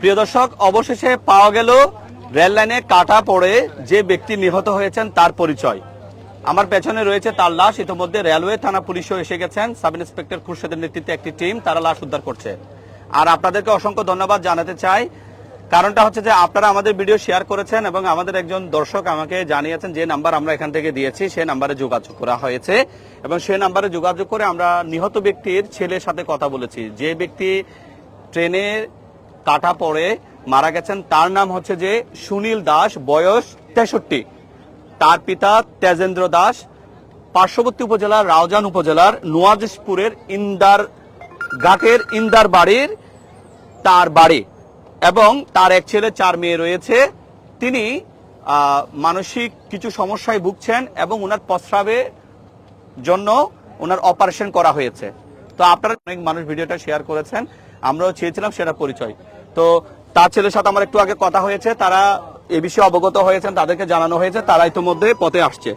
প্রিয় দর্শক, অবশেষে পাওয়া গেল রেল লাইনে কাটা পড়ে যে ব্যক্তি নিহত হয়েছেন তার পরিচয়। আমার পেছনে রয়েছে তার লাশ। ইতিমধ্যে রেলওয়ে থানা পুলিশও এসে গেছেন। সাব ইন্সপেক্টর খুরশেদের নেতৃত্বে একটি টিম তারা লাশ উদ্ধার করছে। আর আপনাদেরকে অসংখ্য ধন্যবাদ জানাতে চাই। কারণটা হচ্ছে যে আপনারা আমাদের ভিডিও শেয়ার করেছেন এবং আমাদের একজন দর্শক আমাকে জানিয়েছেন যে নাম্বার আমরা এখান থেকে দিয়েছি সেই নাম্বারে যোগাযোগ করা হয়েছে এবং সেই নাম্বারে যোগাযোগ করে আমরা নিহত ব্যক্তির ছেলের সাথে কথা বলেছি। যে ব্যক্তি ট্রেনে কাটা পড়ে মারা গেছেন। তার নাম হচ্ছে যে সুনীল দাস, বয়স তেষট্টি। তার পিতা তেজেন্দ্র দাস। পার্শ্ববর্তী উপজেলার রাউজান উপজেলার নোয়াজপুরের ইন্দার ঘাটের ইন্দার বাড়ির তার বাড়ি। এবং তার এক ছেলে, চার মেয়ে রয়েছে। তিনি মানসিক কিছু সমস্যায় ভুগছেন এবং ওনার প্রস্রাবে জন্য ওনার অপারেশন করা হয়েছে। তো আপনারা অনেক মানুষ ভিডিওটা শেয়ার করেছেন। আমরাও চেয়েছিলাম সেটা পরিচয়। তো তার ছেলের সাথে আমার একটু আগে কথা হয়েছে, তারা এ বিষয়ে অবগত হয়েছেন, তাদেরকে জানানো হয়েছে, তারা ইতিমধ্যে পথে আসছে।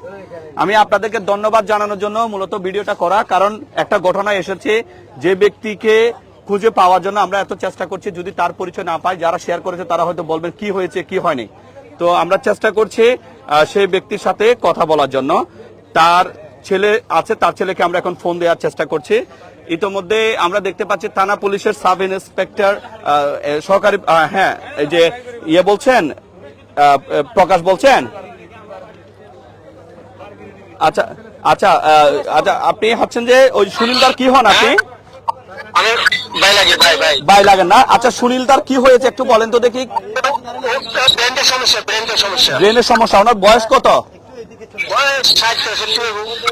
আমি আপনাদেরকে ধন্যবাদ জানানোর জন্য মূলত ভিডিওটা করা, কারণ একটা ঘটনা এসেছে, যে ব্যক্তিকে খুঁজে পাওয়ার জন্য আমরা এত চেষ্টা করছি, যদি তার পরিচয় না পাই, যারা শেয়ার করেছে তারা হয়তো বলবেন কি হয়েছে, কি হয়নি। তো আমরা চেষ্টা করছি সেই ব্যক্তির সাথে কথা বলার জন্য। তার ছেলে আছে তার ছেলেকে আমরা এখন ফোন দেওয়ার চেষ্টা করছি। ইতোমধ্যে আমরা দেখতে পাচ্ছি থানা পুলিশের সাব ইন্সপেক্টর সহকারী হ্যাঁ এই যে ইয়ে বলছেন প্রকাশ বলছেন? আচ্ছা আচ্ছা আচ্ছা আপনি হচ্ছেন যে ওই সুনীলদার কি হন আপনি? লাগে ভাই বাই। লাগেন না? আচ্ছা সুনীলদার কি হয়েছে একটু বলেন তো দেখি। ব্রেন্ডের সমস্যা। ব্রেনের সমস্যা ওনার বয়স কত?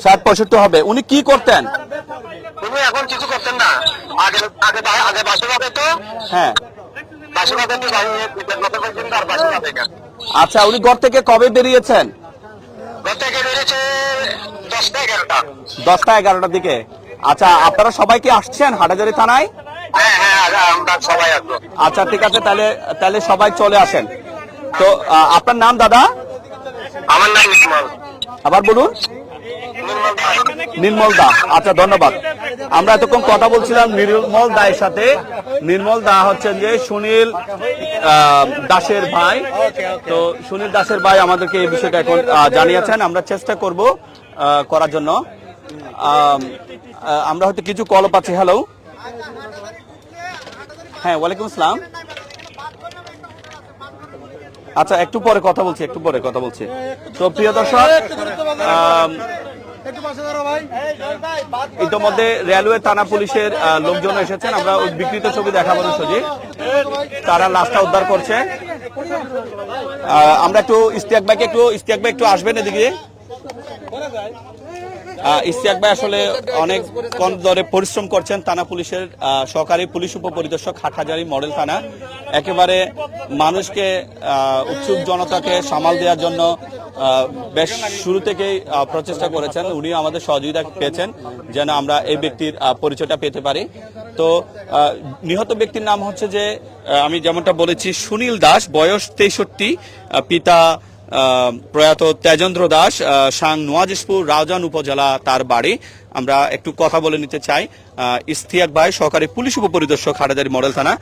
ষাট পঁয়ষট্টি হবে উনি কি করতেন? উনি এখন কিছু করতেন না। আগে আগে আগে বাসে পাবে তো। হ্যাঁ। বাসে তার বাসে আচ্ছা উনি ঘর থেকে কবে বেরিয়েছেন? ঘর থেকে বেরিয়েছে দশটা এগারোটা। দশটা এগারোটার দিকে। আচ্ছা আপনারা সবাই কি আসছেন হাটাজারি থানায়? হ্যাঁ হ্যাঁ সবাই আসব। আচ্ছা ঠিক আছে তাহলে তাহলে সবাই চলে আসেন। তো আপনার নাম দাদা? আমার নাম ইসমাল আবার বলুন? নির্মল দা। আচ্ছা ধন্যবাদ। আমরা এতক্ষণ কথা বলছিলাম নির্মল দায়ের সাথে। নির্মল দা হচ্ছেন যে সুনীল দাসের ভাই। তো সুনীল দাসের ভাই আমাদেরকে এই বিষয়টা এখন জানিয়েছেন। আমরা চেষ্টা করব করার জন্য। আমরা হয়তো কিছু কল পাচ্ছি। হ্যালো হ্যাঁ ওয়ালাইকুম আসসালাম। আচ্ছা একটু পরে কথা বলছি, একটু পরে কথা বলছি। তো প্রিয় দর্শক ইতিমধ্যে রেলওয়ে থানা পুলিশের লোকজন এসেছেন, আমরা বিকৃত ছবি দেখাবো সজি তারা লাশটা উদ্ধার করছে। আমরা একটু ইস্তিয়াক ভাইকে একটু ইস্তিয়াক ভাই একটু আসবেন এদিকে। ইস্তিয়াক ভাই আসলে অনেক কম দরে পরিশ্রম করছেন থানা পুলিশের সহকারী পুলিশ উপপরিদর্শক হাটহাজারি মডেল থানা। একেবারে মানুষকে উৎসুক জনতাকে সামাল দেওয়ার জন্য বেশ শুরু থেকেই প্রচেষ্টা করেছেন। উনি আমাদের সহযোগিতা পেয়েছেন যেন আমরা এই ব্যক্তির পরিচয়টা পেতে পারি। তো নিহত ব্যক্তির নাম হচ্ছে যে আমি যেমনটা বলেছি, সুনীল দাস, বয়স তেষট্টি পিতা প্রয়াত তেজেন্দ্র দাস সাং নোয়াজপুর রাউজান উপজেলা তার বাড়ি। আমরা একটু কথা বলে নিতে চাই। ইস্তিয়াক ভাই, সহকারী পুলিশ উপপরিদর্শক, হাটাজারি মডেল থানা।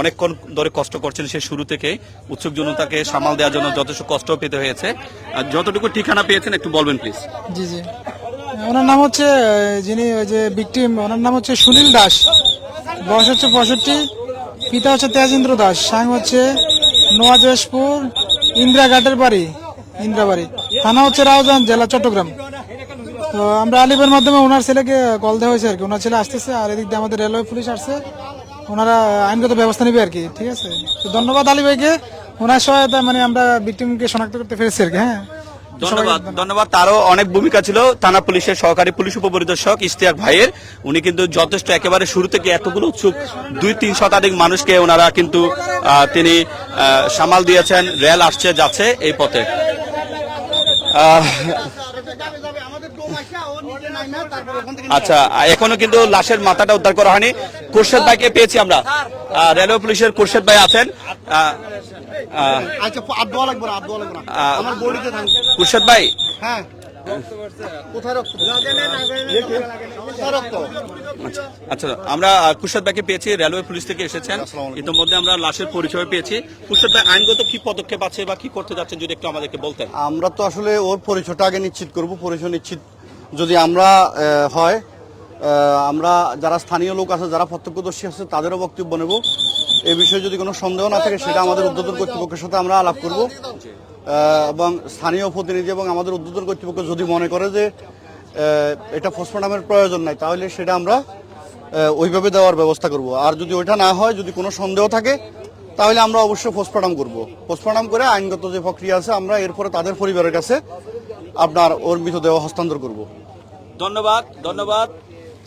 অনেকক্ষণ ধরে কষ্ট করছেন সে শুরু থেকে। উৎসুক জনতাকে সামাল দেওয়ার জন্য যথেষ্ট কষ্ট পেতে হয়েছে। যতটুকু ঠিকানা পেয়েছেন, একটু বলবেন প্লিজ জি জি। ওনার নাম হচ্ছে যিনি ওই যে বিক্টিম ওনার নাম হচ্ছে সুনীল দাস। বয়স হচ্ছে পঁয়ষট্টি। পিতা হচ্ছে তেজেন্দ্র দাস। সাং হচ্ছে নোয়াজপুর ইন্দিরা ঘাটের বাড়ি, ইন্দিরা বাড়ি। থানা হচ্ছে রাউজান, জেলা চট্টগ্রাম। তো আমরা আলিপের মাধ্যমে ওনার ছেলেকে কল দেওয়া হয়েছে আর কি। ওনার ছেলে আসতেছে আর এদিক দিয়ে আমাদের রেলওয়ে পুলিশ আসছে। ওনারা আইনগত ব্যবস্থা নেবে আর কি, ঠিক আছে? তো ধন্যবাদ আলী ভাইকে। ওনার সহায়তা মানে আমরা বিক্টিমকে শনাক্ত করতে পেরেছি আর কি হ্যাঁ। ধন্যবাদ ধন্যবাদ। তারও অনেক ভূমিকা ছিল। থানা পুলিশের সহকারী পুলিশ উপপরিদর্শক ইশতিয়াক ভাইয়ের। উনি কিন্তু যথেষ্ট একেবারে শুরু থেকে এতগুলো উৎসুক। দুই তিন শতাধিক মানুষকে ওনারা কিন্তু তিনি সামাল দিয়েছেন। রেল আসছে যাচ্ছে এই পথে। আচ্ছা এখনও কিন্তু লাশের মাথাটা উদ্ধার করা হয়নি। কুরশেদ ভাইকে পেয়েছি আমরা। রেলওয়ে পুলিশের কুরশেদ ভাই আছেন। আচ্ছা কুরশেদ ভাই। হ্যাঁ। আচ্ছা আচ্ছা আমরা খুরশেদ ভাইকে পেয়েছি রেলওয়ে পুলিশ থেকে এসেছেন। ইতিমধ্যে আমরা লাশের পরিচয় পেয়েছি। খুরশেদ ভাই আইনগত কি পদক্ষেপ আছে বা কি করতে যাচ্ছেন যদি একটু আমাদেরকে বলতেন? আমরা তো আসলে ওর পরিচয়টা আগে নিশ্চিত করব পরিচয় নিশ্চিত যদি আমরা হয় আমরা যারা স্থানীয় লোক আছে, যারা প্রত্যক্ষদর্শী আছে, তাদেরও বক্তব্য নেব। এই বিষয়ে যদি কোনো সন্দেহ না থাকে, সেটা আমাদের উদ্বোধন কর্তৃপক্ষের সাথে আমরা আলাপ করব। এবং স্থানীয় প্রতিনিধি এবং আমাদের উদ্বোধন কর্তৃপক্ষ যদি মনে করে যে এটা ফসফোনামের প্রয়োজন নাই, তাহলে সেটা আমরা ওইভাবে দেওয়ার ব্যবস্থা করব। আর যদি ওইটা না হয়, যদি কোনো সন্দেহ থাকে, তাহলে আমরা অবশ্যই পোস্টমর্টম করব। পোস্টমর্টম করে আইনগত যে প্রক্রিয়া আছে, আমরা এরপরে তাদের পরিবারের কাছে আপনার ওর মৃতদেহ হস্তান্তর করব। ধন্যবাদ ধন্যবাদ।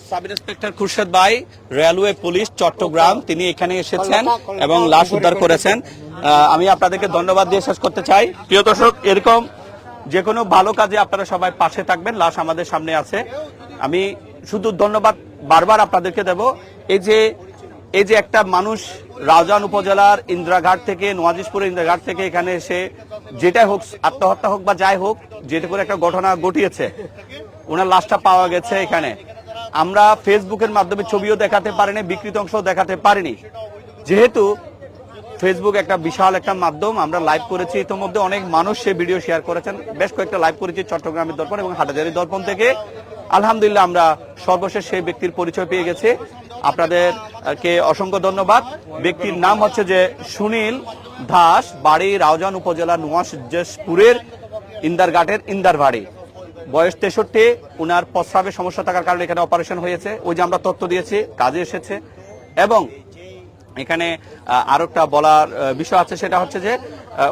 সাব ইন্সপেক্টর খুরশেদ ভাই, রেলওয়ে পুলিশ, চট্টগ্রাম, তিনি এখানে এসেছেন এবং লাশ উদ্ধার করেছেন। আমি আপনাদেরকে ধন্যবাদ দিয়ে শেষ করতে চাই। প্রিয় দর্শক, এরকম যে কোনো ভালো কাজে আপনারা সবাই পাশে থাকবেন, লাশ আমাদের সামনে আছে। আমি শুধু ধন্যবাদ বারবার আপনাদেরকে দেব। এই যে এই যে একটা মানুষ রাউজান উপজেলার ইন্দ্রাঘাট থেকে নোয়াজিসপুরের ইন্দ্রাঘাট থেকে এখানে এসে যেটাই হোক, আত্মহত্যা হোক বা যাই হোক, যেটা করে একটা ঘটনা ঘটিয়েছে, ওনার লাশটা পাওয়া গেছে এখানে। আমরা ফেসবুকের মাধ্যমে ছবিও দেখাতে পারিনি বিকৃত অংশ দেখাতে পারিনি। যেহেতু ফেসবুক একটা বিশাল একটা মাধ্যম আমরা লাইভ করেছি ইতিমধ্যে অনেক মানুষ সে ভিডিও শেয়ার করেছেন। বেশ কয়েকটা লাইভ করেছি চট্টগ্রামের দর্পণ এবং হাটাজারি দর্পণ থেকে। আলহামদুলিল্লাহ আমরা সর্বশেষ সেই ব্যক্তির পরিচয় পেয়ে গেছি। আপনাদের আহ, কে অসংখ্য ধন্যবাদ। ব্যক্তির নাম হচ্ছে যে সুনীল দাস বাড়ি রাউজান উপজেলা নোয়াশ নুয়াশপুরের ইন্দারঘাটের ইন্দার বাড়ি বয়স তেষট্টি, উনার প্রস্রাবের সমস্যা থাকার কারণে এখানে অপারেশন হয়েছে। ওই যে আমরা তথ্য দিয়েছি, কাজে এসেছে। এবং এখানে আরও একটা বলার বিষয় আছে, সেটা হচ্ছে যে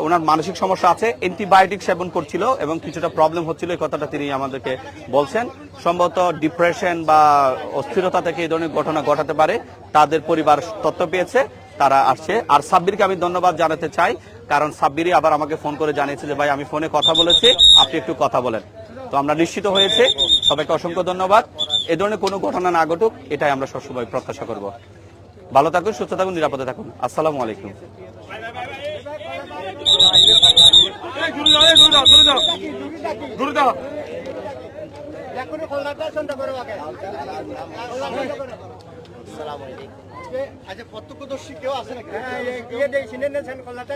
ওনার মানসিক সমস্যা আছে, অ্যান্টিবায়োটিক সেবন করছিল এবং কিছুটা প্রবলেম হচ্ছিল, এই কথাটা তিনি আমাদেরকে বলছেন। সম্ভবত ডিপ্রেশন বা অস্থিরতা থেকে এই ধরনের ঘটনা ঘটাতে পারে, তাদের পরিবার তথ্য পেয়েছে, তারা আসছে। আর সাব্বিরকে আমি ধন্যবাদ জানাতে চাই, কারণ সাব্বিরই আবার আমাকে ফোন করে জানিয়েছে যে, ভাই, আমি ফোনে কথা বলেছি, আপনি একটু কথা বলেন। তো আমরা নিশ্চিত হয়েছে। সবাইকে অসংখ্য ধন্যবাদ। এ ধরনের কোনো ঘটনা না ঘটুক এটাই আমরা সবসময় প্রত্যাশা করব। ভালো থাকুন সুস্থ থাকুন নিরাপদে থাকুন। আসসালামু আলাইকুম। আচ্ছা প্রত্যক্ষদর্শী কেউ আছে নাকি?